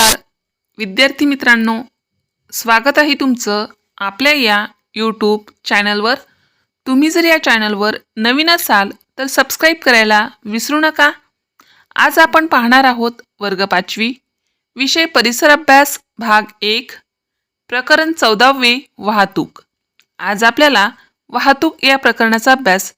नमस्कार. विद्यार्थी मित्रांनो स्वागत आहे तुमचं आपल्या या यूट्यूब चॅनलवर तुम्ही जर या चॅनलवर नवीन असाल तर सबस्क्राईब करायला विसरू नका. आज आपण पाहणार आहोत वर्ग पाचवी. विषय परिसर अभ्यास भाग एक. प्रकरण चौदावे वाहतूक. आज आपल्याला वाहतूक या प्रकरणाचा अभ्यास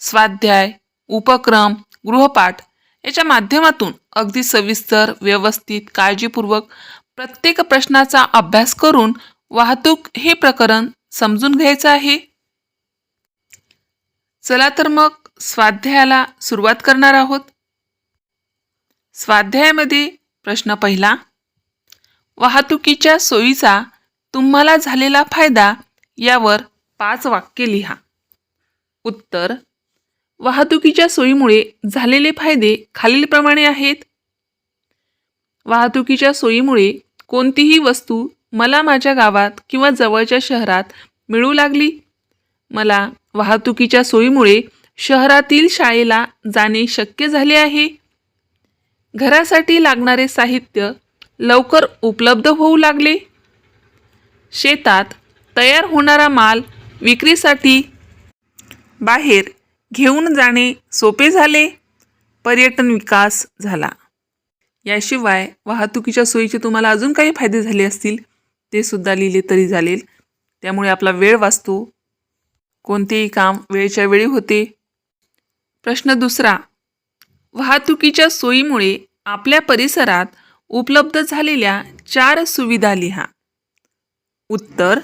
स्वाध्याय उपक्रम गृहपाठ याच्या माध्यमातून अगदी सविस्तर व्यवस्थित काळजीपूर्वक प्रत्येक प्रश्नाचा अभ्यास करून वाहतूक हे प्रकरण समजून घ्यायचं आहे. चला तर मग स्वाध्यायाला सुरुवात करणार आहोत. स्वाध्यायामध्ये प्रश्न पहिला वाहतुकीच्या सोयीचा तुम्हाला झालेला फायदा यावर पाच वाक्य लिहा. उत्तर वाहतुकीच्या सोयीमुळे झालेले फायदे खालीलप्रमाणे आहेत. वाहतुकीच्या सोयीमुळे कोणतीही वस्तू मला माझ्या गावात किंवा जवळच्या शहरात मिळू लागली? मला वाहतुकीच्या सोयीमुळे शहरातील शाळेला जाणे शक्य झाले आहे? घरासाठी लागणारे साहित्य लवकर उपलब्ध होऊ लागले? शेतात तयार होणारा माल विक्रीसाठी बाहेर घेऊन जाणे सोपे झाले? पर्यटन विकास झाला. याशिवाय वाहतुकीच्या सोयीचे तुम्हाला अजून काही फायदे झाले असतील? ते सुद्धा लिहिले तरी चालेल. त्यामुळे आपला वेळ वाचतो. कोणतेही काम वेळच्या वेळी होते. प्रश्न दुसरा वाहतुकीच्या सोयीमुळे आपल्या परिसरात उपलब्ध झालेल्या चार सुविधा लिहा. उत्तर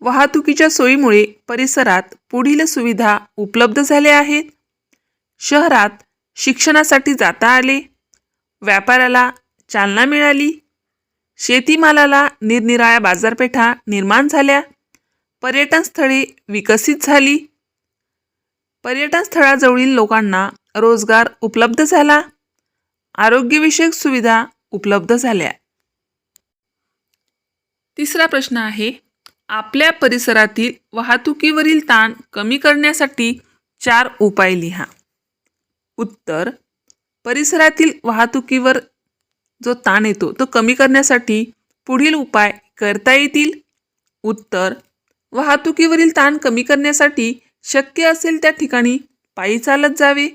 वाहतुकीच्या सोयीमुळे परिसरात पुढील सुविधा उपलब्ध झाल्या आहेत. शहरात शिक्षणासाठी जाता आले. व्यापाराला चालना मिळाली. शेतीमालाला निरनिराळ्या बाजारपेठा निर्माण झाल्या. पर्यटनस्थळे विकसित झाली. पर्यटन स्थळाजवळील लोकांना रोजगार उपलब्ध झाला. आरोग्यविषयक सुविधा उपलब्ध झाल्या. तिसरा प्रश्न आहे आपल्या परिसरातील वाहतुकीवरील ताण कमी करण्यासाठी चार उपाय लिहा. उत्तर परिसरातील वाहतुकीवर जो ताण येतो तो कमी करण्यासाठी पुढील उपाय करता येतील. उत्तर वाहतुकीवरील ताण कमी करण्यासाठी शक्य असेल त्या ठिकाणी पायी चालत जावे.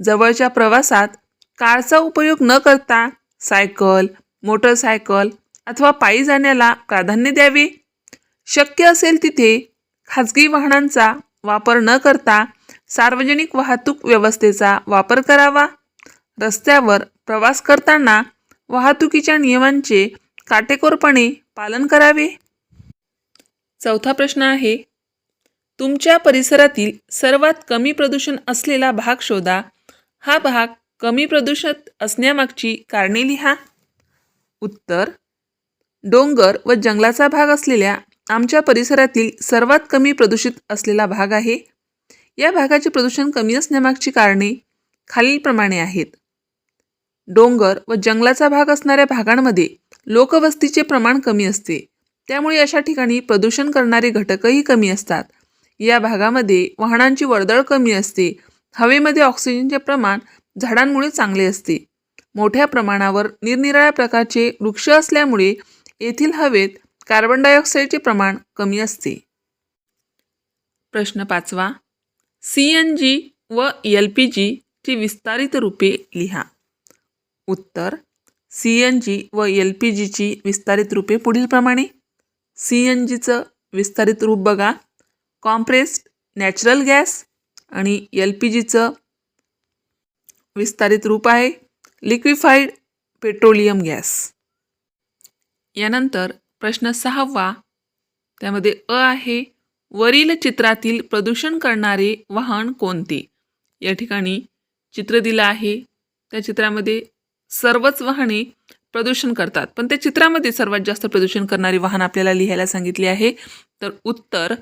जवळच्या प्रवासात कारचा उपयोग न करता सायकल मोटरसायकल अथवा पायी जाण्याला प्राधान्य द्यावे. शक्य असेल तिथे खाजगी वाहनांचा वापर न करता सार्वजनिक वाहतूक व्यवस्थेचा वापर करावा. रस्त्यावर प्रवास करताना वाहतुकीच्या नियमांचे काटेकोरपणे पालन करावे. चौथा प्रश्न आहे तुमच्या परिसरातील सर्वात कमी प्रदूषण असलेला भाग शोधा. हा भाग कमी प्रदूषित असण्यामागची कारणे लिहा. उत्तर डोंगर व जंगलाचा भाग असलेल्या आमच्या परिसरातील सर्वात कमी प्रदूषित असलेला भाग आहे. या भागाचे प्रदूषण कमी असण्यामागची कारणे खालीलप्रमाणे आहेत. डोंगर व जंगलाचा भाग असणाऱ्या भागांमध्ये लोकवस्तीचे प्रमाण कमी असते. त्यामुळे अशा ठिकाणी प्रदूषण करणारे घटकही कमी असतात. या भागामध्ये वाहनांची वर्दळ कमी असते. हवेमध्ये ऑक्सिजनचे प्रमाण झाडांमुळे चांगले असते. मोठ्या प्रमाणावर निरनिराळ्या प्रकारचे वृक्ष असल्यामुळे येथील हवेत कार्बन डायऑक्साईडचे प्रमाण कमी असते. प्रश्न पाचवा. सी एन जी व एल पी जीची विस्तारित रूपे लिहा. उत्तर. सी एन जी व एल पी जीची विस्तारित रूपे पुढीलप्रमाणे सी एन जीचं विस्तारित रूप बघा. कॉम्प्रेस्ड नॅचरल गॅस आणि एल पी जीचं विस्तारित रूप आहे. Liquefied petroleum gas. यानंतर प्रश्न सहावा. त्यामध्ये अ आहे वरील चित्रातील प्रदूषण करणारे वाहन कोणते? या ठिकाणी चित्र दिलं आहे. त्या चित्रामध्ये सर्वच वाहने प्रदूषण करतात. पण त्या चित्रामध्ये सर्वात जास्त प्रदूषण करणारी वाहन आपल्याला लिहायला सांगितले आहे. तर उत्तर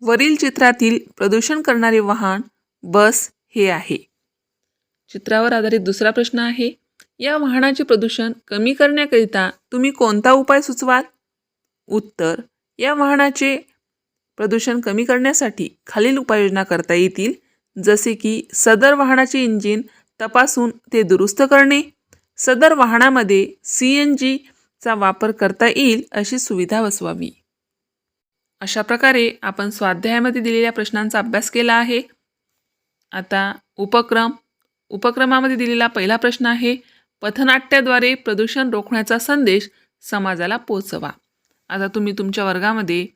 वरील चित्रातील प्रदूषण करणारे वाहन बस हे आहे. चित्रावर आधारित दुसरा प्रश्न आहे. या वाहनाचे प्रदूषण कमी करण्याकरिता तुम्ही कोणता उपाय सुचवाल? उत्तर या वाहनाचे प्रदूषण कमी करण्यासाठी खालील उपाययोजना करता येतील. जसे की सदर वाहनाचे इंजिन तपासून ते दुरुस्त करणे. सदर वाहनामध्ये सी एन जीचा वापर करता येईल अशी सुविधा बसवावी. अशा प्रकारे आपण स्वाध्यायामध्ये दिलेल्या प्रश्नांचा अभ्यास केला आहे. आता उपक्रम. उपक्रमामध्ये दिलेला पहिला प्रश्न आहे पथनाट्याद्वारे प्रदूषण रोखण्याचा संदेश समाजाला पोचवा आता तुम्ही तुमच्या वर्गामध्ये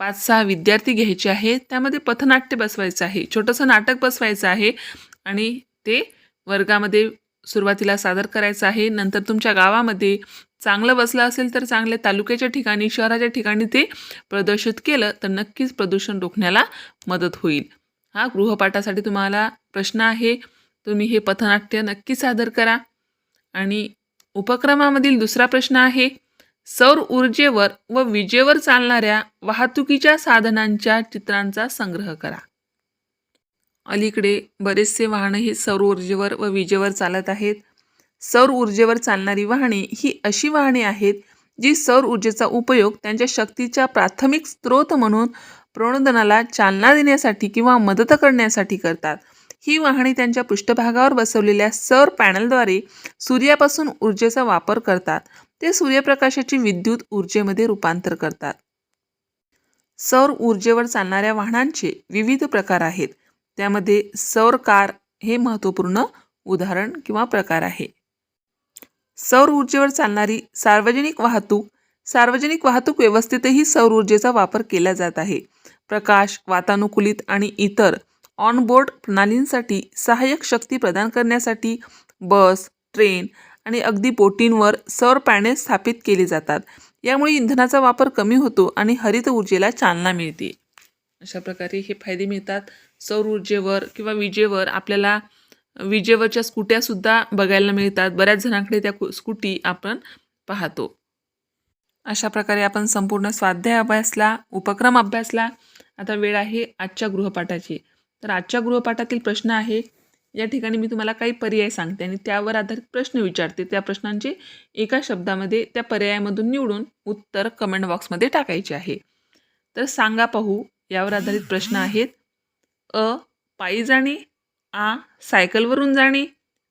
पाच सहा विद्यार्थी घ्यायचे आहेत त्यामध्ये पथनाट्य बसवायचं आहे छोटंसं नाटक बसवायचं आहे आणि ते वर्गामध्ये सुरुवातीला सादर करायचं आहे. नंतर तुमच्या गावामध्ये चांगलं बसलं असेल तर चांगल्या तालुक्याच्या ठिकाणी शहराच्या ठिकाणी ते प्रदर्शित केलं तर नक्कीच प्रदूषण रोखण्याला मदत होईल. हा गृहपाठासाठी तुम्हाला प्रश्न आहे. तुम्ही हे पथनाट्य नक्की सादर करा. आणि उपक्रमामधील दुसरा प्रश्न आहे सौर ऊर्जेवर व विजेवर चालणाऱ्या वाहतुकीच्या साधनांच्या चित्रांचा संग्रह करा. अलीकडे बरेचसे वाहनं हे सौर ऊर्जेवर व विजेवर चालत आहेत. सौर ऊर्जेवर चालणारी वाहने ही अशी वाहने आहेत जी सौर ऊर्जेचा उपयोग त्यांच्या शक्तीच्या प्राथमिक स्रोत म्हणून प्रणोदनाला चालना देण्यासाठी किंवा मदत करण्यासाठी करतात. ही वाहने त्यांच्या पृष्ठभागावर बसवलेल्या सौर पॅनलद्वारे सूर्यापासून ऊर्जेचा वापर करतात. ते सूर्यप्रकाशाची विद्युत ऊर्जेमध्ये रूपांतर करतात. सौर ऊर्जेवर चालणाऱ्या वाहनांचे विविध प्रकार आहेत. त्यामध्ये सौर कार हे महत्त्वपूर्ण उदाहरण किंवा प्रकार आहे. सौर ऊर्जेवर चालणारी सार्वजनिक वाहतूक सार्वजनिक वाहतूक व्यवस्थेतही सौर ऊर्जेचा वापर केला जात आहे. प्रकाश वातानुकूलित आणि इतर ऑनबोर्ड प्रणालींसाठी सहाय्यक शक्ती प्रदान करण्यासाठी बस ट्रेन आणि अगदी बोटींवर सौर पॅनेल स्थापित केले जातात. यामुळे इंधनाचा वापर कमी होतो आणि हरित ऊर्जेला चालना मिळते. अशा प्रकारे हे फायदे मिळतात. सौर ऊर्जेवर किंवा विजेवर आपल्याला विजेवरच्या स्कूट्यासुद्धा बघायला मिळतात. बऱ्याच जणांकडे त्या कु- स्कूटी आपण पाहतो. अशा प्रकारे आपण संपूर्ण स्वाध्याय अभ्यासला उपक्रम अभ्यासला. आता वेळ आहे आजच्या गृहपाठाची. तर आजच्या गृहपाठातील प्रश्न आहे या ठिकाणी मी तुम्हाला काही पर्याय सांगते आणि त्यावर आधारित प्रश्न विचारते. त्या प्रश्नांचे एका शब्दामध्ये त्या पर्यायामधून निवडून उत्तर कमेंट बॉक्समध्ये टाकायचे आहे. तर सांगा पाहू यावर आधारित प्रश्न आहेत. अ पायी जाणे आ सायकलवरून जाणे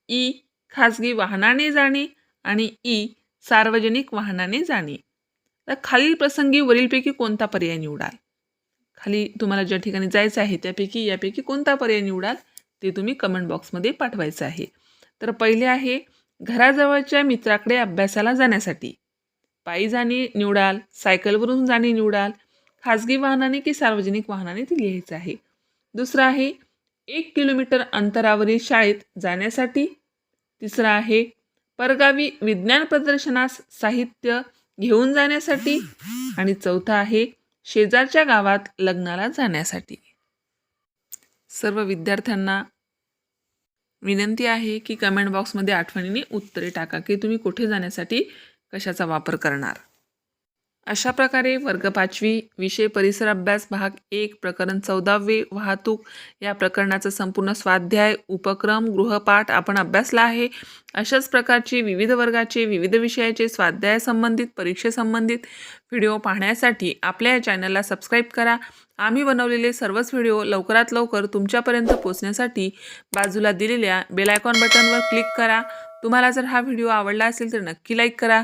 ई खाजगी वाहनाने जाणे आणि ई सार्वजनिक वाहनाने जाणे. तर खालील प्रसंगी वरीलपैकी कोणता पर्याय निवडाल? खाली तुम्हाला ज्या ठिकाणी जायचं आहे त्यापैकी यापैकी कोणता पर्याय निवडाल ते तुम्ही कमेंट बॉक्समध्ये पाठवायचं आहे. तर पहिले आहे घराजवळच्या मित्राकडे अभ्यासाला जाण्यासाठी. पायी जाणे निवडाल सायकलवरून जाणे निवडाल खाजगी वाहनाने की सार्वजनिक वाहनाने ते लिहायचं आहे. दुसरं आहे एक किलोमीटर अंतरावरील शाळेत जाण्यासाठी. तिसरं आहे परगावी विज्ञान प्रदर्शनास साहित्य घेऊन जाण्यासाठी. आणि चौथा आहे शेजारच्या गावात लग्नाला जाण्यासाठी. सर्व विद्यार्थ्यांना विनंती आहे की कमेंट बॉक्समध्ये आठवणीने उत्तरे टाका की तुम्ही कुठे जाण्यासाठी कशाचा वापर करणार? अशा प्रकारे वर्ग पाचवी विषय परिसर अभ्यास भाग एक प्रकरण चौदावे वाहतूक या प्रकरणाचा संपूर्ण स्वाध्याय उपक्रम गृहपाठ आपण अभ्यासला आहे. अशाच प्रकारचे विविध वर्गाचे विविध विषयाचे स्वाध्यायासंबंधित परीक्षेसंबंधित व्हिडिओ पाहण्यासाठी आपल्या या चॅनलला सबस्क्राईब करा. आम्ही बनवलेले सर्वच व्हिडिओ लवकरात लवकर तुमच्यापर्यंत पोचण्यासाठी बाजूला दिलेल्या बेलायकॉन बटनवर क्लिक करा. तुम्हाला जर हा व्हिडिओ आवडला असेल तर नक्की लाईक करा.